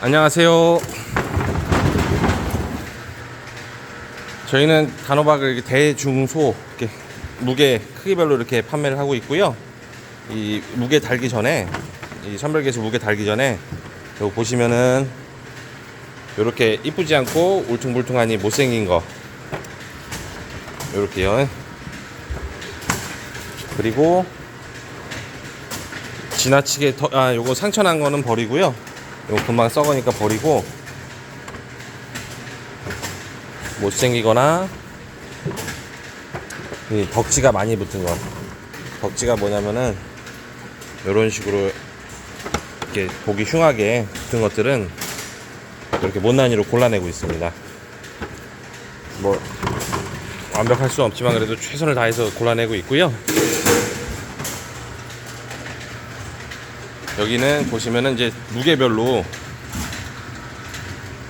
안녕하세요. 저희는 단호박을 이렇게 대중소 이렇게 무게 크기별로 이렇게 판매를 하고 있고요. 이 무게 달기 전에 이 선별계에서 무게 달기 전에 여기 보시면은 이렇게 이쁘지 않고 울퉁불퉁하니 못생긴 거 이렇게요. 그리고 지나치게 더, 아 요거 상처난 거는 버리고요. 요거 금방 썩으니까 버리고 못생기거나 이 덕지가 많이 붙은 거. 덕지가 뭐냐면은 요런 식으로 이렇게 보기 흉하게 붙은 것들은 이렇게 못난이로 골라내고 있습니다. 뭐 완벽할 수 없지만 그래도 최선을 다해서 골라내고 있고요. 여기는 보시면은 이제 무게별로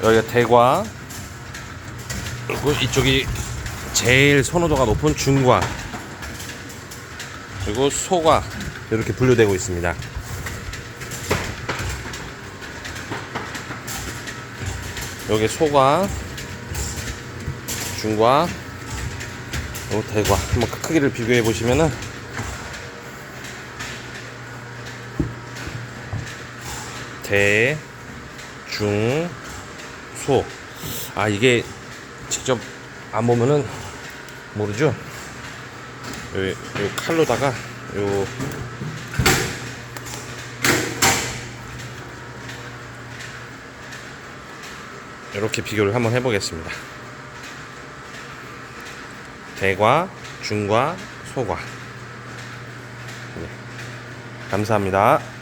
여기가 대과 그리고 이쪽이 제일 선호도가 높은 중과 그리고 소과 이렇게 분류되고 있습니다. 여기 소과 중과 그리고 대과 한번 그 크기를 비교해 보시면은 대, 중, 소. 아, 이게 직접 안 보면은 모르죠? 요, 요 칼로다가 요 이렇게 비교를 한번 해보겠습니다. 대과, 중과, 소과. 네. 감사합니다.